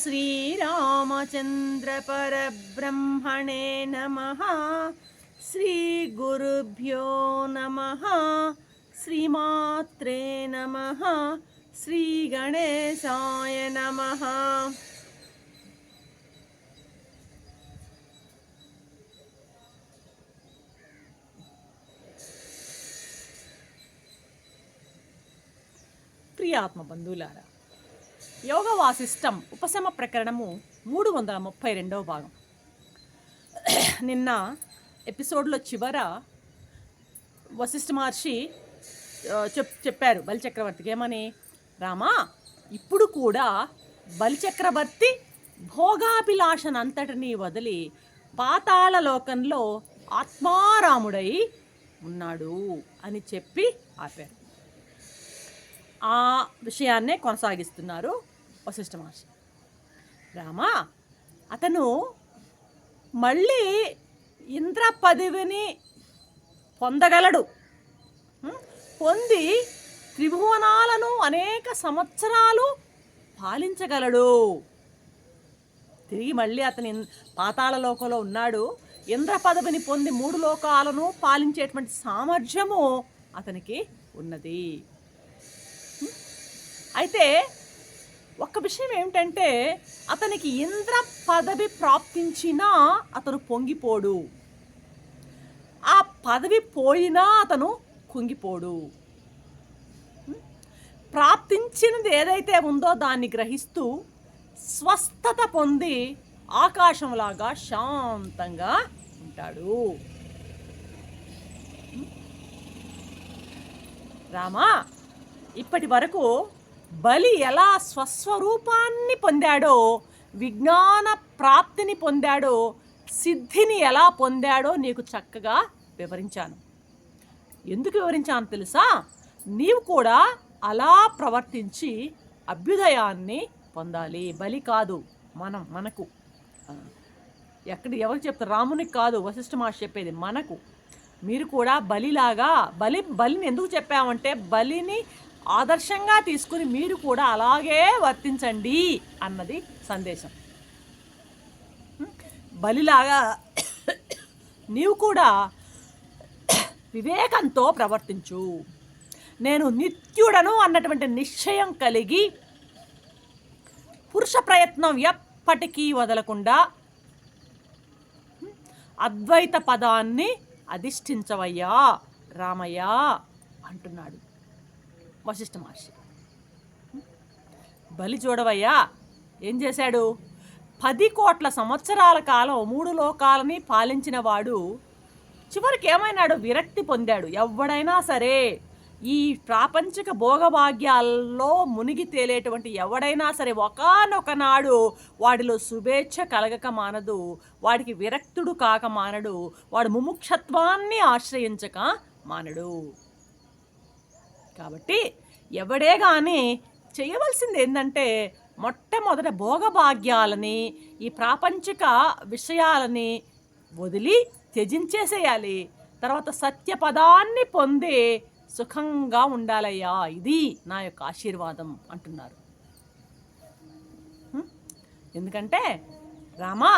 श्रीरामचन्द्रपरब्रह्मणे नमः श्रीगुरुभ्यो नमः श्रीमात्रे नमः श्रीगणेशाय नमः ప్రియాత్మ బంధువులారా యోగ వాసిష్టం ఉపశమ ప్రకరణము మూడు వందల ముప్పై రెండవ భాగం. నిన్న ఎపిసోడ్లో చివర వశిష్ఠ మహర్షి చెప్ చెప్పారు బలిచక్రవర్తికి. ఏమని? రామా ఇప్పుడు కూడా బలిచక్రవర్తి భోగాభిలాషనంతటినీ వదిలి పాతాళ లోకంలో ఆత్మారాముడై ఉన్నాడు అని చెప్పి ఆపారు. ఆ విషయాన్నే కొనసాగిస్తున్నారు వశిష్ఠ మహర్షి రామా అతను మళ్ళీ ఇంద్ర పదవిని పొందగలడు. పొంది త్రిభువనాలను అనేక సంవత్సరాలు పాలించగలడు. తిరిగి మళ్ళీ అతని పాతాళ లోకంలో ఉన్నాడు. ఇంద్ర పదవిని పొంది మూడు లోకాలను పాలించేటువంటి సామర్థ్యము అతనికి ఉన్నది. అయితే ఒక్క విషయం ఏమిటంటే అతనికి ఇంద్ర పదవి ప్రాప్తించినా అతను పొంగిపోడు. ఆ పదవి పోయినా అతను కుంగిపోడు. ప్రాప్తించినది ఏదైతే ఉందో దాన్ని గ్రహిస్తూ స్వస్థత పొంది ఆకాశంలాగా శాంతంగా ఉంటాడు. రామా ఇప్పటి వరకు బలి ఎలా స్వస్వరూపాన్ని పొందాడో విజ్ఞాన ప్రాప్తిని పొందాడో సిద్ధిని ఎలా పొందాడో నీకు చక్కగా వివరించాను. ఎందుకు వివరించాను తెలుసా? నీవు కూడా అలా ప్రవర్తించి అభ్యుదయాన్ని పొందాలి. బలి కాదు మనం మనకు. ఎక్కడ ఎవరు చెప్తారు రామునికి కాదు వశిష్ఠ మహర్షి చెప్పేది మనకు. మీరు కూడా బలిలాగా బలి బలిని ఎందుకు చెప్పామంటే బలిని ఆదర్శంగా తీసుకుని మీరు కూడా అలాగే వర్తించండి అన్నది సందేశం. బలిలాగా నీవు కూడా వివేకంతో ప్రవర్తించు. నేను నిత్యుడను అన్నటువంటి నిశ్చయం కలిగి పురుష ప్రయత్నం ఎప్పటికీ వదలకుండా అద్వైత పదాన్ని అధిష్ఠించవయ్యా రామయ్య అంటున్నాడు. వశిష్ఠ మహర్షి. బలి చూడవయ్యా ఏం చేశాడు? పది కోట్ల సంవత్సరాల కాలం మూడు లోకాలని పాలించిన వాడు చివరికి ఏమైనాడు? విరక్తి పొందాడు. ఎవడైనా సరే ఈ ప్రాపంచిక భోగభాగ్యాల్లో మునిగి తేలేటువంటి ఎవడైనా సరే ఒకనొక నాడు వాడిలో శుభేచ్ఛ కలగక మానదు. వాడికి విరక్తుడు కాక మానడు. వాడు ముముక్షత్వాన్ని ఆశ్రయించక మానడు. కాబట్టి ఎవడే కానీ చేయవలసింది ఏంటంటే మొట్టమొదట భోగభాగ్యాలని ఈ ప్రాపంచిక విషయాలని వదిలి త్యజించేసేయాలి. తర్వాత సత్యపదాన్ని పొంది సుఖంగా ఉండాలయ్యా ఇది నా యొక్క ఆశీర్వాదం అంటున్నారు. ఎందుకంటే రామా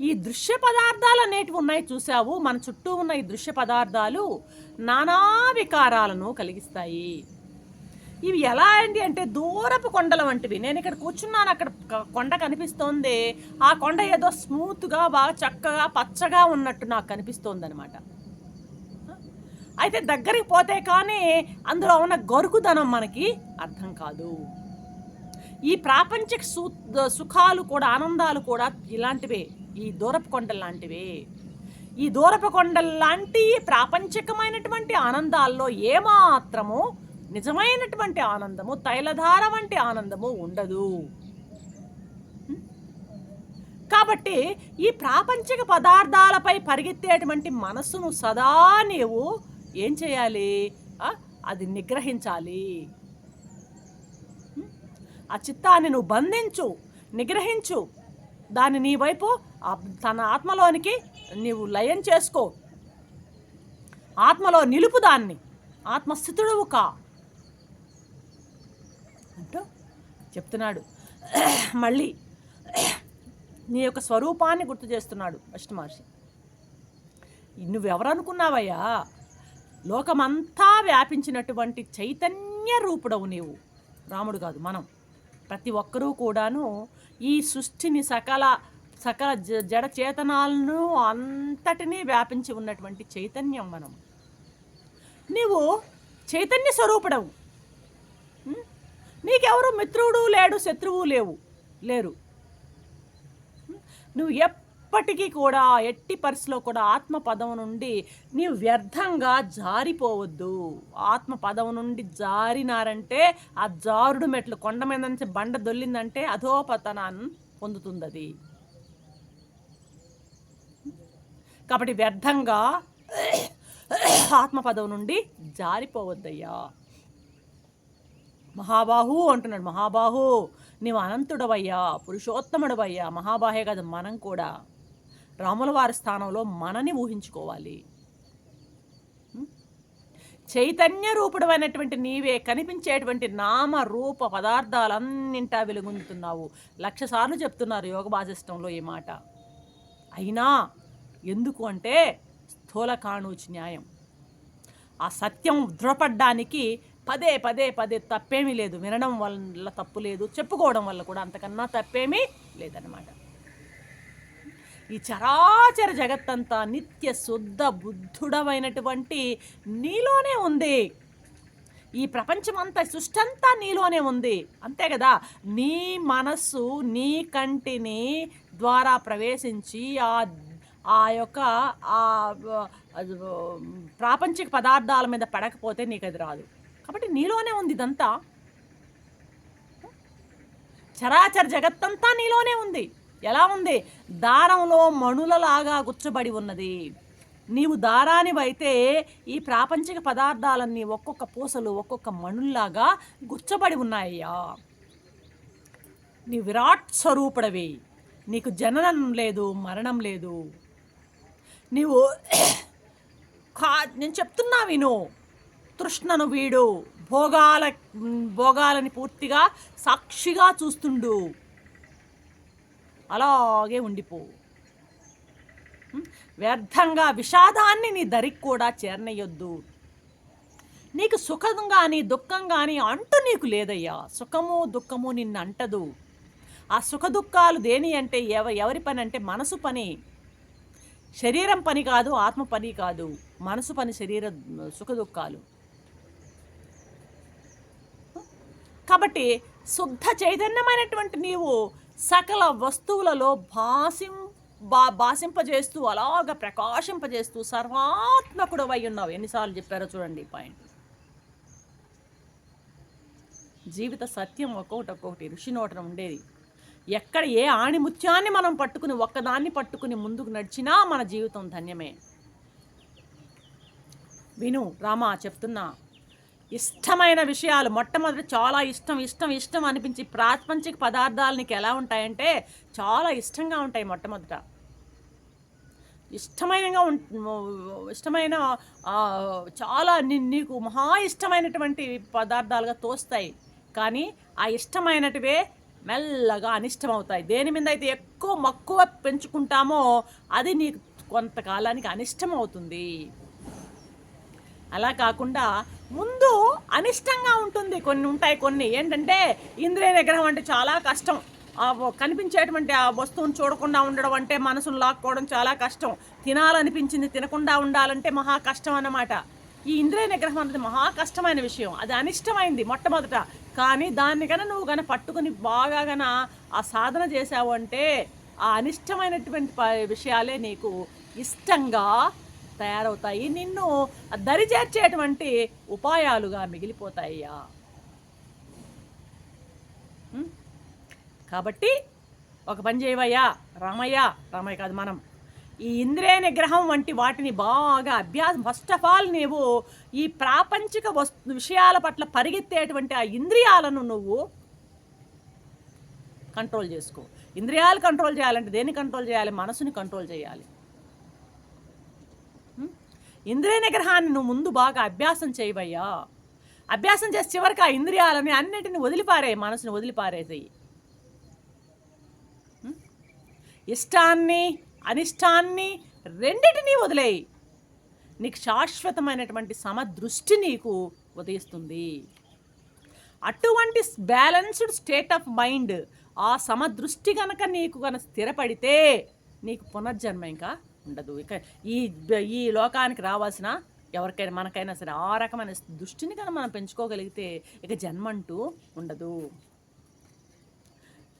ఈ దృశ్య పదార్థాలు అనేటివి ఉన్నాయి చూసావు మన చుట్టూ ఉన్న ఈ దృశ్య పదార్థాలు నానా వికారాలను కలిగిస్తాయి. ఇవి ఎలా అండి అంటే దూరపు కొండల వంటివి. నేను ఇక్కడ కూర్చున్నాను అక్కడ కొండ కనిపిస్తోంది. ఆ కొండ ఏదో స్మూత్గా బాగా చక్కగా పచ్చగా ఉన్నట్టు నాకు కనిపిస్తోంది అనమాట అయితే దగ్గరికి పోతే కానీ అందులో ఉన్న గరుకుదనం మనకి అర్థం కాదు. ఈ ప్రాపంచిక సూ సుఖాలు కూడా ఆనందాలు కూడా ఇలాంటివే. ఈ దూరపు కొండలు లాంటివి. ఈ దూరపు కొండల లాంటి ప్రాపంచికమైనటువంటి ఆనందాల్లో ఏమాత్రము నిజమైనటువంటి ఆనందము తైలధార వంటి ఆనందము ఉండదు. కాబట్టి ఈ ప్రాపంచిక పదార్థాలపై పరిగెత్తేటువంటి మనసును సదా నీవు ఏం చేయాలి? అది నిగ్రహించాలి. ఆ చిత్తాన్ని నువ్వు బంధించు నిగ్రహించు. దాన్ని నీ వైపు తన ఆత్మలోనికి నీవు లయం చేసుకో. ఆత్మలో నిలుపు దాన్ని. ఆత్మస్థితుడువు కా. అంటూ చెప్తున్నాడు. మళ్ళీ నీ యొక్క స్వరూపాన్ని గుర్తు చేస్తున్నాడు అష్టమహర్షి నువ్వెవరనుకున్నావయ్యా? లోకమంతా వ్యాపించినటువంటి చైతన్య రూపుడవు నీవు. రాముడు కాదు మనం. ప్రతి ఒక్కరూ కూడాను ఈ సృష్టిని సకల సకల జ జడ చేతనాలను అంతటినీ వ్యాపించి ఉన్నటువంటి చైతన్యం మనం. నీవు చైతన్య స్వరూపుడవు. నీకెవరు మిత్రుడు లేడు శత్రువు లేవు లేరు. నువ్వు ఎప్పటికీ కూడా ఎట్టి పరిస్థితిలో కూడా ఆత్మ పదం నుండి నీవు వ్యర్థంగా జారిపోవద్దు. ఆత్మ పదం నుండి జారినారంటే ఆ జారుడు మెట్లు కొండ మీద నుంచి బండ దొల్లిందంటే అధోపతనాన్ని పొందుతుంది అది కాబట్టి వ్యర్థంగా ఆత్మపదం నుండి జారిపోవద్దయ్యా. మహాబాహు అంటున్నాడు మహాబాహు నీవు అనంతుడవయ్యా పురుషోత్తముడవయ్యా మహాబాహే కదా మనం కూడా. రాముల వారి స్థానంలో మనని ఊహించుకోవాలి. చైతన్య రూపుడమైనటువంటి నీవే కనిపించేటువంటి నామ రూప పదార్థాలన్నింటా వెలుగొందుతున్నావు. లక్ష సార్లు చెప్తున్నారు యోగ బాధిష్టంలో ఈ మాట. అయినా ఎందుకు అంటే స్థూలకాణూచి న్యాయం. ఆ సత్యం దృఢపడ్డానికి పదే పదే పదే తప్పేమీ లేదు. వినడం వల్ల తప్పు లేదు. చెప్పుకోవడం వల్ల కూడా అంతకన్నా తప్పేమీ లేదన్నమాట. ఈ చరాచర జగత్తంతా నిత్య శుద్ధ బుద్ధుడమైనటువంటి నీలోనే ఉంది. ఈ ప్రపంచమంతా సృష్టంతా నీలోనే ఉంది. అంతే కదా? నీ మనస్సు నీ కంటిని ద్వారా ప్రవేశించి ఆ ఆ యొక్క ఆ ప్రాపంచిక పదార్థాల మీద పడకపోతే నీకు అది రాదు. కాబట్టి నీలోనే ఉంది ఇదంతా. చరాచర జగత్తంతా నీలోనే ఉంది. ఎలా ఉంది? దారంలో మణులలాగా గుచ్చబడి ఉన్నది. నీవు దారానివైతే ఈ ప్రాపంచిక పదార్థాలన్నీ ఒక్కొక్క పూసలు ఒక్కొక్క మణుల్లాగా గుచ్చబడి ఉన్నాయ్యా. నీ విరాట్ స్వరూపుడవి. నీకు జననం లేదు మరణం లేదు. నీవు కా నేను చెప్తున్నా విను. తృష్ణను వీడు భోగాల భోగాలని పూర్తిగా సాక్షిగా చూస్తుండు. అలాగే ఉండిపో. వ్యర్థంగా విషాదాన్ని నీ దరికి కూడా చేరనయ్యొద్దు నీకు సుఖం కానీ దుఃఖం కానీ అంటూ నీకు లేదయ్యా. సుఖము దుఃఖము నిన్ను అంటదు ఆ సుఖ దుఃఖాలు దేని అంటే ఎవ ఎవరి పని అంటే మనసు పని. శరీరం పని కాదు ఆత్మ పని కాదు మనసు పని శరీర సుఖ దుఃఖాలు. కాబట్టి శుద్ధ చైతన్యమైనటువంటి నీవు సకల వస్తువులలో భాసిం బా భాషింపజేస్తూ అలాగ ప్రకాశింపజేస్తూ సర్వాత్మకుడు అయి ఉన్నావు. ఎన్నిసార్లు చెప్పారో చూడండి ఈ పాయింట్. జీవిత సత్యం ఒక్కొక్కటి ఒక్కొక్కటి ఋషి నోటన ఉండేది. ఎక్కడ ఏ ఆణిముత్యాన్ని మనం పట్టుకుని ఒక్కదాన్ని పట్టుకుని ముందుకు నడిచినా మన జీవితం ధన్యమే. విను రామా చెప్తున్నా ఇష్టమైన విషయాలు మొట్టమొదటి చాలా ఇష్టం ఇష్టం ఇష్టం అనిపించి ప్రాపంచిక పదార్థాలు నీకు ఎలా ఉంటాయంటే చాలా ఇష్టంగా ఉంటాయి మొట్టమొదట. ఇష్టమైనగా ఇష్టమైన చాలా నీ- నీకు మహా ఇష్టమైనటువంటి పదార్థాలుగా తోస్తాయి. కానీ ఆ ఇష్టమైనటివే మెల్లగా అనిష్టం అవుతాయి దేని మీద అయితే ఎక్కువ మక్కువ పెంచుకుంటామో అది నీకు కొంతకాలానికి అనిష్టం అవుతుంది అలా కాకుండా ముందు అనిష్టంగా ఉంటుంది కొన్ని ఉంటాయి కొన్ని. ఏంటంటే ఇంద్రియ నిగ్రహం అంటే చాలా కష్టం. కనిపించేటువంటి ఆ వస్తువును చూడకుండా ఉండడం అంటే మనసును లాక్కోవడం చాలా కష్టం. తినాలనిపించింది తినకుండా ఉండాలంటే మహా కష్టం అన్నమాట. ఈ ఇంద్రియ నిగ్రహం అనేది మహా కష్టమైన విషయం. అది అనిష్టమైంది మొట్టమొదట. కానీ దాన్ని కన్నా నువ్వు గన పట్టుకుని బాగా గన ఆ సాధన చేసావు అంటే ఆ అనిష్టమైనటువంటి విషయాలే నీకు ఇష్టంగా తయారవుతాయి. నిన్ను దరిచేర్చేటువంటి ఉపాయాలుగా మిగిలిపోతాయ్యా. కాబట్టి ఒక పని చేయవయ్యా. రామయ్య రామయ్య కాదు మనం. ఈ ఇంద్రియ నిగ్రహం వంటి వాటిని బాగా అభ్యాసం. ఫస్ట్ ఆఫ్ ఆల్ నీవు ఈ ప్రాపంచిక వస్తు విషయాల పట్ల పరిగెత్తేటువంటి ఆ ఇంద్రియాలను నువ్వు కంట్రోల్ చేసుకో. ఇంద్రియాలు కంట్రోల్ చేయాలంటే దేన్ని కంట్రోల్ చేయాలి? మనసుని కంట్రోల్ చేయాలి. ఇంద్రియ నిగ్రహాన్ని నువ్వు ముందు బాగా అభ్యాసం చేయవయ్యా. అభ్యాసం చేసి చివరికి ఆ ఇంద్రియాలని అన్నిటిని వదిలిపారే మనసుని వదిలిపారేసేయి. ఇష్టాన్ని అనిష్టాన్ని రెండిటినీ వదిలేయి. నీకు శాశ్వతమైనటువంటి సమదృష్టి నీకు ఉదయిస్తుంది. అటువంటి బ్యాలెన్స్డ్ స్టేట్ ఆఫ్ మైండ్ ఆ సమదృష్టి కనుక నీకు కనుక స్థిరపడితే నీకు పునర్జన్మ ఇంకా ఉండదు. ఇక ఈ ఈ లోకానికి రావాల్సిన ఎవరికైనా మనకైనా సరే ఆ రకమైన దృష్టిని కనుక మనం పెంచుకోగలిగితే ఇక జన్మ అంటూ ఉండదు.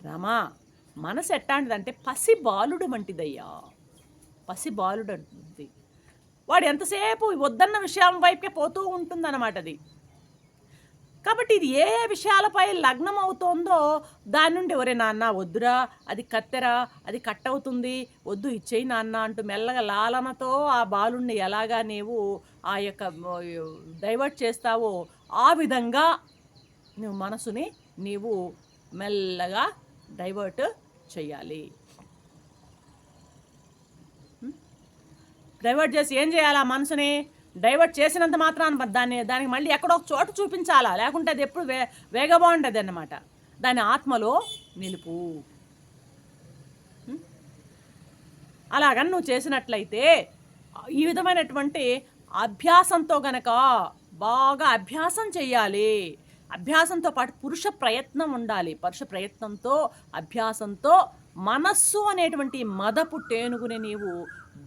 రమా మనసు ఎట్టాంటిదంటే పసి బాలుడు వంటిదయ్యా. పసి బాలుడు అంటుంది. వాడు ఎంతసేపు వద్దన్న విషయం వైపుకే పోతూ ఉంటుందన్నమాట అది. కాబట్టి ఇది ఏ ఏ విషయాలపై లగ్నం అవుతోందో దాని నుండి ఒరే నాన్న వద్దురా అది కత్తెరా అది కట్ అవుతుంది వద్దు ఇచ్చేయి నాన్న అంటూ మెల్లగా లాలనతో ఆ బాలుణ్ణి ఎలాగా నీవు ఆ యొక్క డైవర్ట్ చేస్తావో ఆ విధంగా నువ్వు మనసుని నీవు మెల్లగా డైవర్ట్ చేయాలి. డైవర్ట్ చేసి ఏం చేయాలి ఆ మనసుని? డైవర్ట్ చేసినంత మాత్రాన దాన్ని దానికి మళ్ళీ ఎక్కడో ఒక చోటు చూపించాలా? లేకుంటే అది ఎప్పుడు వే వేగబాగుంటుంది అన్నమాట. దాని ఆత్మలో నిలుపు. అలాగని నువ్వు చేసినట్లయితే ఈ విధమైనటువంటి అభ్యాసంతో గనక బాగా అభ్యాసం చేయాలి. అభ్యాసంతో పాటు పురుష ప్రయత్నం ఉండాలి. పురుష ప్రయత్నంతో అభ్యాసంతో మనస్సు అనేటువంటి మదపు టేనుగుని నీవు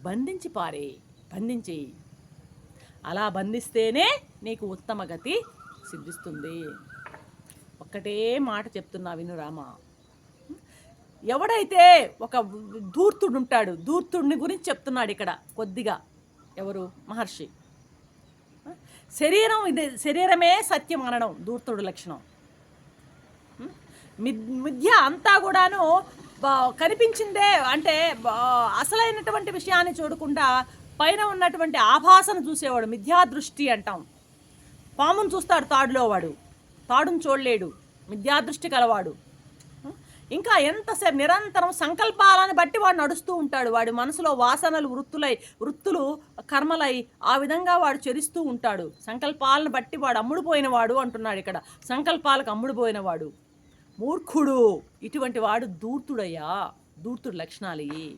బంధించి పారే బంధించి అలా బంధిస్తేనే నీకు ఉత్తమ గతి సిద్ధిస్తుంది. ఒక్కటే మాట చెప్తున్నా వినురామ ఎవడైతే ఒక ధూర్తుడు ఉంటాడు ధూర్తుడిని గురించి చెప్తున్నాడు ఇక్కడ కొద్దిగా ఎవరు? మహర్షి. శరీరం ఇది శరీరమే సత్యం అనడం ధూర్తుడు లక్షణం. మిథ్య అంతా కూడాను కనిపించిందే అంటే అసలైనటువంటి విషయాన్ని చూడకుండా పైన ఉన్నటువంటి ఆభాసను చూసేవాడు మిథ్యా దృష్టి అంటాం. పామును చూస్తాడు తాడులో వాడు. తాడును చూడలేడు. మిథ్యా దృష్టి కలవాడు. ఇంకా ఎంతసేపు నిరంతరం సంకల్పాలను బట్టి వాడు నడుస్తూ ఉంటాడు. వాడి మనసులో వాసనలు వృత్తులై వృత్తులు కర్మలై ఆ విధంగా వాడు చెరిస్తూ ఉంటాడు. సంకల్పాలను బట్టి వాడు అమ్ముడుపోయిన వాడు అంటున్నాడు ఇక్కడ. సంకల్పాలకు అమ్ముడుపోయిన వాడు మూర్ఖుడు. ఇటువంటి వాడు దూర్తుడయ్యా. దూర్తుడు లక్షణాలు ఇవి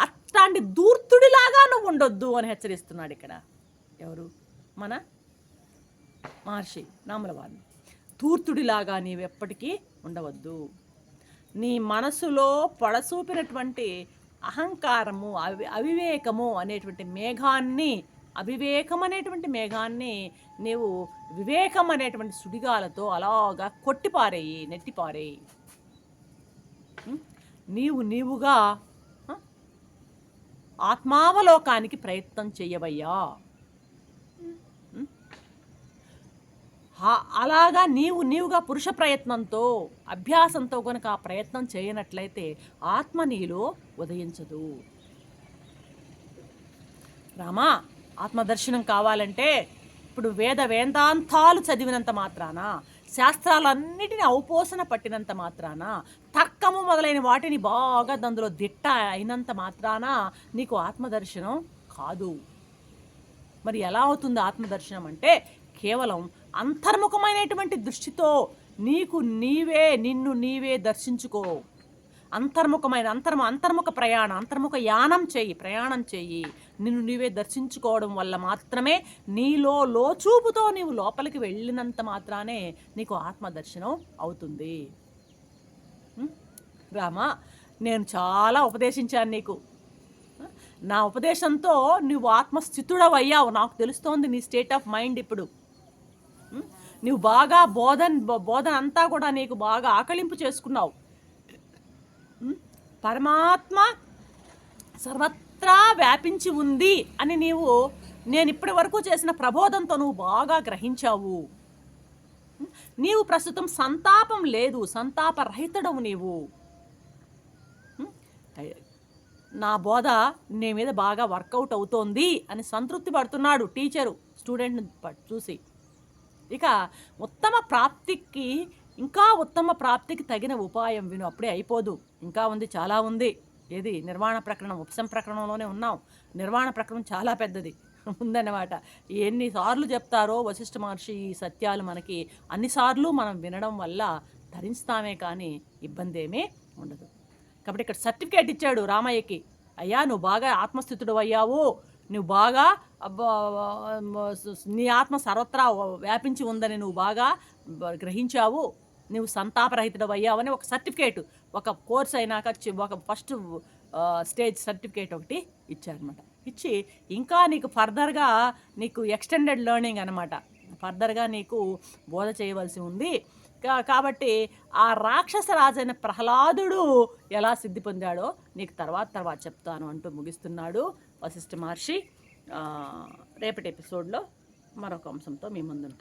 అట్లాంటి దూర్తుడిలాగా నువ్వు ఉండొద్దు అని హెచ్చరిస్తున్నాడు ఇక్కడ. ఎవరు? మన మహర్షి నామలవారిని. నీవు నీవెప్పటికీ ఉండవద్దు. నీ మనసులో పొడసూపినటువంటి అహంకారము అవి అవివేకము అనేటువంటి మేఘాన్ని అవివేకం అనేటువంటి మేఘాన్ని నీవు వివేకం అనేటువంటి సుడిగాలతో అలాగా కొట్టిపారేయి నెట్టిపారేయి. నీవు నీవుగా ఆత్మావలోకానికి ప్రయత్నం చేయవయ్యా. అలాగా నీవు నీవుగా పురుష ప్రయత్నంతో అభ్యాసంతో కనుక ఆ ప్రయత్నం చేయనట్లయితే ఆత్మ నీలో ఉదయించదు. రామా ఆత్మదర్శనం కావాలంటే ఇప్పుడు వేద వేదాంతాలు చదివినంత మాత్రాన? శాస్త్రాలన్నిటిని ఔపోసన పట్టినంత మాత్రాన? తర్కము మొదలైన వాటిని బాగా అందులో దిట్ట అయినంత మాత్రాన? నీకు ఆత్మదర్శనం కాదు. మరి ఎలా అవుతుంది ఆత్మదర్శనం అంటే కేవలం అంతర్ముఖమైనటువంటి దృష్టితో నీకు నీవే నిన్ను నీవే దర్శించుకో. అంతర్ముఖమైన అంతర్ము అంతర్ముఖ ప్రయాణం అంతర్ముఖ యానం చెయ్యి ప్రయాణం చేయి. నిన్ను నీవే దర్శించుకోవడం వల్ల మాత్రమే నీలో లోచూపుతో నీవు లోపలికి వెళ్ళినంత మాత్రానే నీకు ఆత్మదర్శనం అవుతుంది. రామా నేను చాలా ఉపదేశించాను నీకు. నా ఉపదేశంతో నువ్వు ఆత్మస్థితుడవయ్యావు. నాకు తెలుస్తోంది నీ స్టేట్ ఆఫ్ మైండ్ ఇప్పుడు. నువ్వు బాగా బోధన్ బోధన అంతా కూడా నీకు బాగా ఆకలింపు చేసుకున్నావు. పరమాత్మ సర్వత్రా వ్యాపించి ఉంది అని నీవు నేను ఇప్పటి వరకు చేసిన ప్రబోధంతో నువ్వు బాగా గ్రహించావు. నీవు ప్రస్తుతం సంతాపం లేదు సంతాపరహితడవు నీవు. నా బోధ నీ మీద బాగా వర్కౌట్ అవుతోంది అని సంతృప్తి పడుతున్నాడు టీచరు స్టూడెంట్ని చూసి. ఇక ఉత్తమ ప్రాప్తికి ఇంకా ఉత్తమ ప్రాప్తికి తగిన ఉపాయం విను. అప్పుడే అయిపోదు. ఇంకా ఉంది చాలా ఉంది. ఏది? నిర్వాణ ప్రకరణం ఉపశం ప్రకరణంలోనే ఉన్నాం. నిర్వాణ ప్రకరణం చాలా పెద్దది. ఉందన్నమాట. ఎన్నిసార్లు చెప్తారో వశిష్ఠ మహర్షి ఈ సత్యాలు మనకి అన్నిసార్లు మనం వినడం వల్ల ధరిస్తామే కానీ ఇబ్బంది ఏమీ ఉండదు. కాబట్టి ఇక్కడ సర్టిఫికేట్ ఇచ్చాడు రామయ్యకి. అయ్యా నువ్వు బాగా ఆత్మస్థితుడు అయ్యావు నువ్వు బాగా నీ ఆత్మ సర్వత్రా వ్యాపించి ఉందని నువ్వు బాగా గ్రహించావు. నువ్వు సంతాపరహితుడు అయ్యావని ఒక సర్టిఫికేట్ ఒక కోర్స్ అయినాక ఒక ఫస్ట్ స్టేజ్ సర్టిఫికేట్ ఒకటి ఇచ్చారనమాట ఇచ్చి ఇంకా నీకు ఫర్దర్గా నీకు ఎక్స్టెండెడ్ లెర్నింగ్ అనమాట ఫర్దర్గా నీకు బోధ చేయవలసి ఉంది. కాబట్టి ఆ రాక్షస రాజైన ప్రహ్లాదుడు ఎలా సిద్ధి పొందాడో నీకు తర్వాత తర్వాత చెప్తాను అంటూ ముగిస్తున్నాడు. వశిష్ఠ మహర్షి రేపటి ఎపిసోడ్లో మరొక అంశంతో మీ ముందుంటాను